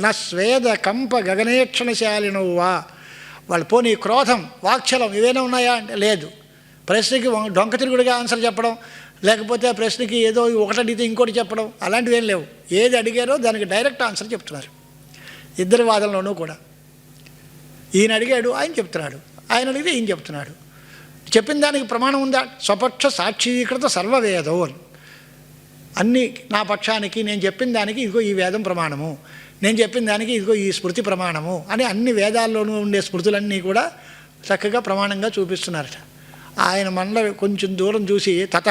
నా స్వేద కంప గగనేక్షణశాలినవ్వా వాళ్ళు పోనీ క్రోధం వాక్చలం ఇవేనా ఉన్నాయా? అంటే లేదు. ప్రశ్నకి డొంక తిరుగుడుగా ఆన్సర్ చెప్పడం లేకపోతే ఆ ప్రశ్నకి ఏదో ఒకటి అడిగితే ఇంకోటి చెప్పడం అలాంటివి ఏం లేవు. ఏది అడిగారో దానికి డైరెక్ట్ ఆన్సర్ చెప్తున్నారు. ఇద్దరి వాదనలోనూ కూడా. ఈయన అడిగాడు ఆయన చెప్తున్నాడు. ఆయన అడిగితే ఈయన చెప్తున్నాడు. చెప్పిన దానికి ప్రమాణం ఉందా? స్వపక్ష సాక్షీకృత సర్వవేదో అని అన్ని నా పక్షానికి నేను చెప్పిన దానికి ఇదిగో ఈ వేదం ప్రమాణము. నేను చెప్పిన దానికి ఇదిగో ఈ స్మృతి ప్రమాణము అని అన్ని వేదాల్లోనూ ఉండే స్మృతులన్నీ కూడా చక్కగా ప్రమాణంగా చూపిస్తున్నారట. ఆయన మనలో కొంచెం దూరం చూసి తత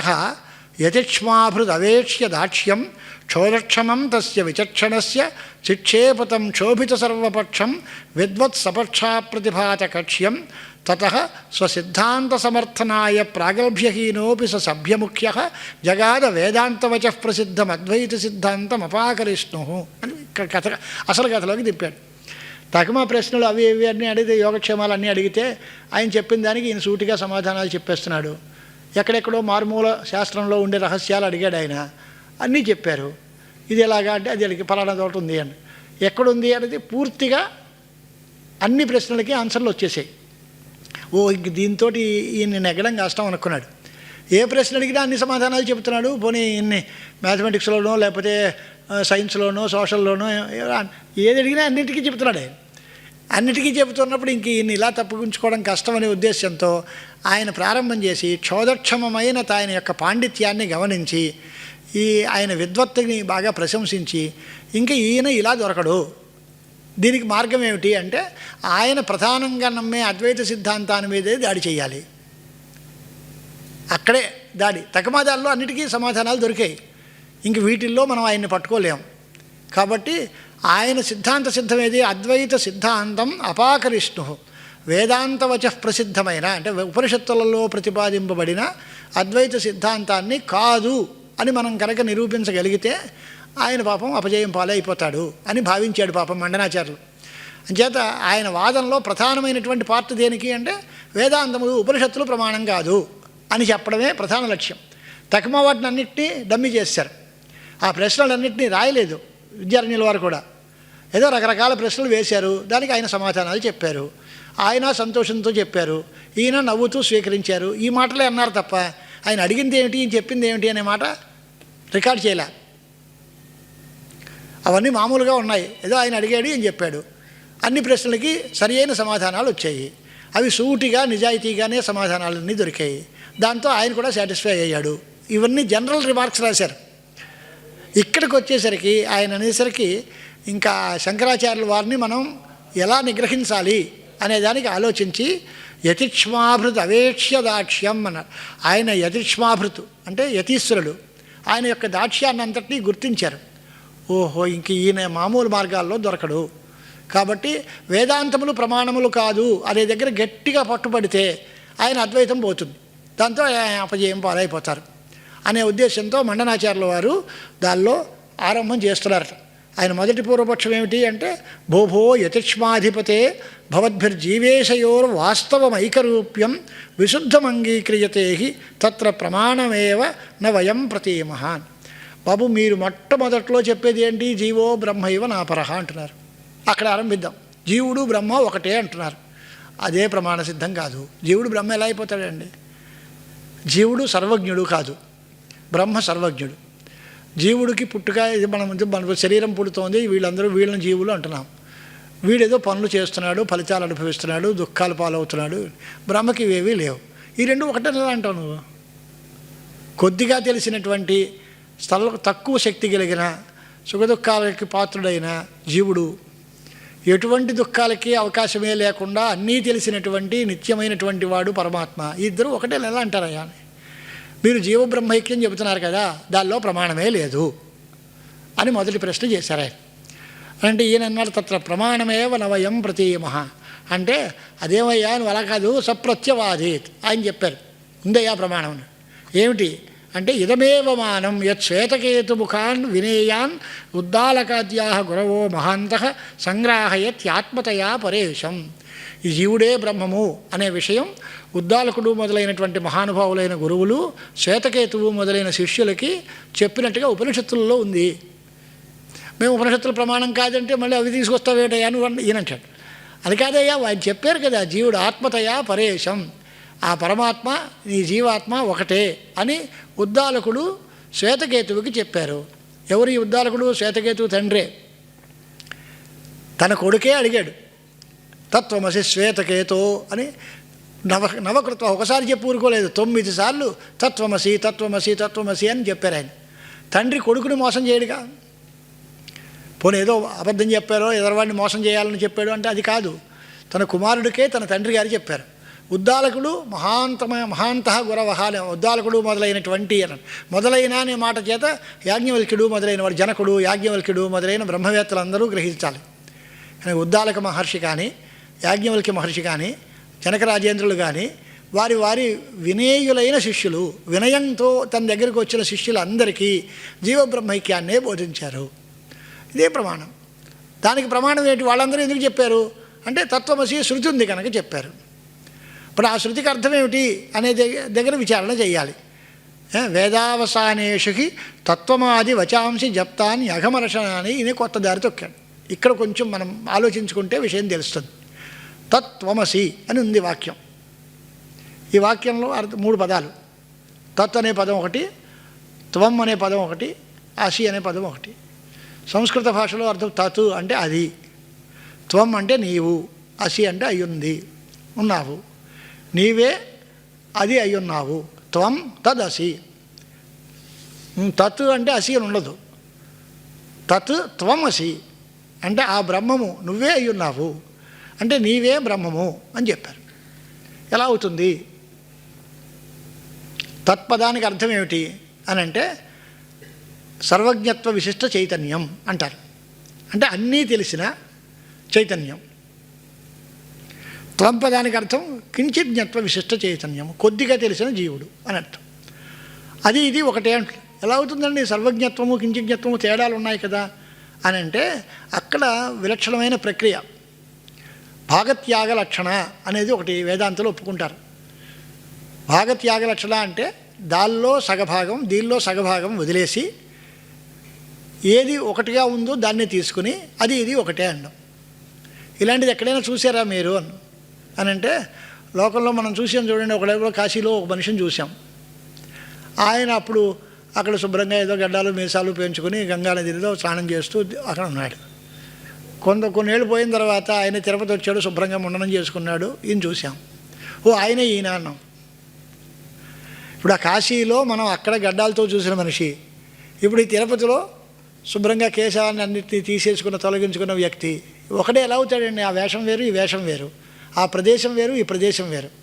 యతిక్ష్మాభృదవేక్ష్య దాక్ష్యం క్షోరక్షమం తస్య విచక్షణస్య శిక్షేపతం క్షోభిత సర్వపక్షం విద్వత్ సపక్షా కక్ష్యం తత స్వసిద్ధాంత సమర్థనాయ ప్రాగల్భ్యహీనోపి స సభ్యముఖ్య జగాద వేదాంతవచ ప్రసిద్ధం అద్వైత సిద్ధాంతం అపాకరిష్ణు అని ఇక్కడ కథ అసలు కథలోకి తిప్పాడు తకమా ప్రశ్నలు అవి ఇవి అన్నీ అడిగితే యోగక్షేమాలు అన్నీ అడిగితే ఆయన చెప్పిన దానికి ఈయన సూటిగా సమాధానాలు చెప్పేస్తున్నాడు. ఎక్కడెక్కడో మారుమూల శాస్త్రంలో ఉండే రహస్యాలు అడిగాడు ఆయన. అన్నీ చెప్పారు. ఇది ఎలాగా అంటే అది అడిగి ఫలానా చోట ఉంది అని. ఎక్కడుంది అనేది పూర్తిగా అన్ని ప్రశ్నలకి ఆన్సర్లు వచ్చేసాయి. ఓ ఇంక దీంతో ఈయన నెగ్గడం కష్టం అనుకున్నాడు. ఏ ప్రశ్న అడిగినా అన్ని సమాధానాలు చెబుతున్నాడు. పోనీ ఇన్ని మ్యాథమెటిక్స్లోనో లేకపోతే సైన్స్లోనో సోషల్లోనో ఏది అడిగినా అన్నింటికీ చెబుతున్నాడు అన్నిటికీ చెబుతున్నప్పుడు ఇంక ఈయన ఇలా తప్పుకుంచుకోవడం కష్టమనే ఉద్దేశంతో ఆయన ప్రారంభం చేసి క్షోధక్షమమైన ఆయన యొక్క పాండిత్యాన్ని గమనించి ఈ ఆయన విద్వత్తుని బాగా ప్రశంసించి ఇంకా ఈయన ఇలా దొరకడు. దీనికి మార్గం ఏమిటి అంటే ఆయన ప్రధానంగా నమ్మే అద్వైత సిద్ధాంతాన్ని మీదే దాడి చేయాలి. అక్కడే దాడి. తకమాదాల్లో అన్నిటికీ సమాధానాలు దొరికాయి. ఇంక వీటిల్లో మనం ఆయన్ని పట్టుకోలేం. కాబట్టి ఆయన సిద్ధాంత సిద్ధమేది అద్వైత సిద్ధాంతం అపాకరిష్ణు. వేదాంతవచ ప్రసిద్ధమైన అంటే ఉపనిషత్తులలో ప్రతిపాదింపబడిన అద్వైత సిద్ధాంతాన్ని కాదు అని మనం కనుక నిరూపించగలిగితే ఆయన పాపం అపజయం పాలైపోతాడు అని భావించాడు పాపం మండనాచార్యులు. అంచేత ఆయన వాదనలో ప్రధానమైనటువంటి పార్ట్ దేనికి అంటే వేదాంతములు ఉపనిషత్తులు ప్రమాణం కాదు అని చెప్పడమే ప్రధాన లక్ష్యం. తక్కువ వాటిని అన్నింటినీ డమ్మి చేశారు. ఆ ప్రశ్నలన్నింటినీ రాయలేదు. విద్యారణ్యుల వారు కూడా. ఏదో రకరకాల ప్రశ్నలు వేశారు. దానికి ఆయన సమాధానాలు చెప్పారు. ఆయన సంతోషంతో చెప్పారు. ఈయన నవ్వుతూ స్వీకరించారు. ఈ మాటలే అన్నారు తప్ప ఆయన అడిగింది ఏమిటి ఈయన చెప్పింది ఏమిటి అనే మాట రికార్డ్ చేయలే. అవన్నీ మామూలుగా ఉన్నాయి. ఏదో ఆయన అడిగాడు ఈయన చెప్పాడు. అన్ని ప్రశ్నలకి సరి అయిన సమాధానాలు వచ్చాయి. అవి సూటిగా నిజాయితీగానే సమాధానాలన్నీ దొరికాయి. దాంతో ఆయన కూడా సాటిస్ఫై అయ్యాడు. ఇవన్నీ జనరల్ రిమార్క్స్ రాశారు. ఇక్కడికి వచ్చేసరికి ఆయన అనేసరికి ఇంకా శంకరాచార్యుల వారిని మనం ఎలా నిగ్రహించాలి అనే దానికి ఆలోచించి యతిక్ష్మాభృత్ అవేక్ష్య దాక్ష్యం అన్నారు. ఆయన యతిక్ష్మాభృతు అంటే యతీశ్వరుడు. ఆయన యొక్క దాక్ష్యాన్ని అంతటినీ గుర్తించారు. ఓహో ఇంక ఈయన మామూలు మార్గాల్లో దొరకడు. కాబట్టి వేదాంతములు ప్రమాణములు కాదు అనే దగ్గర గట్టిగా పట్టుబడితే ఆయన అద్వైతం పోతుంది. దాంతో ఆయన అపజయం పాలైపోతారు. అనే ఉద్దేశంతో మండనాచార్యుల వారు దానిలో ఆరంభం చేస్తున్నారట ఆయన మొదటి పూర్వపక్షం ఏమిటి అంటే భోభో యతిక్ష్మాధిపతే భవద్భిర్జీవేశయోర్ వాస్తవమైకరూప్యం విశుద్ధమంగీక్రియతే తత్ర ప్రమాణమేవ న వయం ప్రతీమహాన్. బాబు మీరు మొట్టమొదట్లో చెప్పేది ఏంటి? జీవో బ్రహ్మైవ నాపరహ అంటున్నారు. అక్కడ ఆరంభిద్దాం. జీవుడు బ్రహ్మ ఒకటే అంటున్నారు. అదే ప్రమాణ సిద్ధం కాదు. జీవుడు బ్రహ్మ ఎలా అయిపోతాడండి? జీవుడు సర్వజ్ఞుడు కాదు. బ్రహ్మ సర్వజ్ఞుడు. జీవుడికి పుట్టుక ఇది మనం మన శరీరం పుడుతోంది వీళ్ళందరూ వీళ్ళని జీవులు అంటున్నాం. వీడేదో పనులు చేస్తున్నాడు ఫలితాలు అనుభవిస్తున్నాడు దుఃఖాలు పాలవుతున్నాడు బ్రహ్మకి ఇవేవీ లేవు. ఈ రెండు ఒకటే అంటావు నువ్వు? కొద్దిగా తెలిసినటువంటి స్థల తక్కువ శక్తి కలిగిన సుఖదుఖాలకి పాత్రుడైన జీవుడు ఎటువంటి దుఃఖాలకి అవకాశమే లేకుండా అన్నీ తెలిసినటువంటి నిత్యమైనటువంటి వాడు పరమాత్మ. ఇద్దరు ఒకటే నెల అంటారయ్యా? అని మీరు జీవబ్రహ్మైక్యం చెబుతున్నారు కదా దానిలో ప్రమాణమే లేదు అని మొదటి ప్రశ్న చేశారు అంటే ఈయన అన్నాడు తత్ర ప్రమాణమేవ నవయం ప్రతీయమహ. అంటే అదేమయ్యా నువ్వు అలా కాదు సప్రత్యవాదీత్ చెప్పారు. ఉందయ్యా ప్రమాణం ఏమిటి? అంటే ఇదమేవ మానం యత్ శ్వేతకేతు ముఖాన్ వినేయాన్ ఉద్దాలకాద్యా గురవో మహాంత సంగ్రాహయత్యాత్మతయా పరేశం ఈ జీవుడే బ్రహ్మము అనే విషయం ఉద్దాలకుడు మొదలైనటువంటి మహానుభావులైన గురువులు శ్వేతకేతువు మొదలైన శిష్యులకి చెప్పినట్టుగా ఉపనిషత్తుల్లో ఉంది. మేము ఉపనిషత్తుల ప్రమాణం కాదంటే మళ్ళీ అవి తీసుకొస్తావేటయ్యా? అని ఈయనంటాడు అది కాదయ్యా ఆయన చెప్పారు కదా జీవుడు ఆత్మతయా పరేశం. ఆ పరమాత్మ నీ జీవాత్మ ఒకటే అని ఉద్దాలకుడు శ్వేతకేతువుకి చెప్పారు. ఎవరు ఈ ఉద్దాలకుడు శ్వేతకేతువు తండ్రే? తన కొడుకే అడిగాడు. తత్వమసి శ్వేతకేతో అని నవ నవకృత్వ ఒకసారి చెప్పి ఊరుకోలేదు. తొమ్మిది సార్లు తత్వమసి తత్వమసి తత్వమసి అని చెప్పారు ఆయన. తండ్రి కొడుకుని మోసం చేయడుగా? పోనీ ఏదో అబద్ధం చెప్పారో ఎదరవాడిని మోసం చేయాలని చెప్పాడు అంటే అది కాదు. తన కుమారుడికే తన తండ్రి గారు చెప్పారు. ఉద్దాలకుడు మహాంతమ మహాంత గురవహ అనే ఉద్దాలకుడు మొదలైనటువంటి అని. మొదలైన అనే మాట చేత యాజ్ఞవల్క్యుడు మొదలైన వాడు జనకుడు యాజ్ఞవల్క్యుడు మొదలైన బ్రహ్మవేత్తలందరూ గ్రహించాలి. కానీ ఉద్దాలక మహర్షి కానీ యాజ్ఞవల్క్య మహర్షి కానీ జనక రాజేంద్రులు కానీ వారి వారి వినేయులైన శిష్యులు వినయంతో తన దగ్గరికి వచ్చిన శిష్యులందరికీ జీవబ్రహ్మైక్యాన్నే బోధించారు. ఇదే ప్రమాణం. దానికి ప్రమాణం ఏంటి? వాళ్ళందరూ ఎందుకు చెప్పారు? అంటే తత్వమసి శృతి ఉంది కనుక చెప్పారు. ఇప్పుడు ఆ శృతికి అర్థం ఏమిటి అనే దగ్గర విచారణ చేయాలి. వేదావసానేషుకి తత్వమాది వచాంసి జప్తాని అఘమరషణాన్ని ఇనే కొత్త దారి తొక్కాడు. ఇక్కడ కొంచెం మనం ఆలోచించుకుంటే విషయం తెలుస్తుంది. తత్వమసి అని ఉంది వాక్యం. ఈ వాక్యంలో అర్థ మూడు పదాలు. తత్ అనే పదం ఒకటి త్వం అనే పదం ఒకటి అసి అనే పదం ఒకటి. సంస్కృత భాషలో అర్థం తతు అంటే అది. త్వం అంటే నీవు అసి అంటే అయ్యుంది ఉన్నావు. నీవే అది అయ్యున్నావు. త్వం తద్ అసి తత్ అంటే అసి అని ఉండదు. తత్ త్వం అసి అంటే ఆ బ్రహ్మము నువ్వే అయ్యున్నావు. అంటే నీవే బ్రహ్మము అని చెప్పారు. ఎలా అవుతుంది? తత్పదానికి అర్థం ఏమిటి? అని అంటే సర్వజ్ఞత్వ విశిష్ట చైతన్యం అంటారు. అంటే అన్నీ తెలిసిన చైతన్యం. త్వంపదానికి అర్థం కించిత్ జ్ఞత్వ విశిష్ట చైతన్యం కొద్దిగా తెలిసిన జీవుడు అని అర్థం. అది ఇది ఒకటే అంట. ఎలా అవుతుందండి? సర్వజ్ఞత్వము కించిజ్ఞత్వము తేడాలు ఉన్నాయి కదా అని అంటే అక్కడ విలక్షణమైన ప్రక్రియ. భాగత్యాగ లక్షణ అనేది ఒకటి వేదాంతలో ఒప్పుకుంటారు. భాగత్యాగ లక్షణ అంటే దానిలో సగభాగం దీనిలో సగభాగం వదిలేసి ఏది ఒకటిగా ఉందో దాన్ని తీసుకుని అది ఇది ఒకటే అండం ఇలాంటిది ఎక్కడైనా చూసారా మీరు అని? అని అంటే లోకంలో మనం చూసాం చూడండి ఒకడెవరో కాశీలో ఒక మనిషిని చూసాం. ఆయన అప్పుడు అక్కడ శుభ్రంగా ఏదో గడ్డాలు మీసాలు పెంచుకుని గంగా నదిలో స్నానం చేస్తూ అక్కడ ఉన్నాడు. కొంత కొన్నేళ్ళు పోయిన తర్వాత ఆయన తిరుపతి వచ్చాడు శుభ్రంగా ముండనం చేసుకున్నాడు ఈయన చూసాం ఓ ఆయనే ఈయన అన్నాం. ఇప్పుడు ఆ కాశీలో మనం అక్కడ గడ్డాలతో చూసిన మనిషి. ఇప్పుడు ఈ తిరుపతిలో శుభ్రంగా కేశాన్ని అన్నింటినీ తీసేసుకున్న తొలగించుకున్న వ్యక్తి. ఒకడే ఎలా అవుతాడండి? ఆ వేషం వేరు ఈ వేషం వేరు. ఆ ప్రదేశం వేరు ఈ ప్రదేశం వేరు.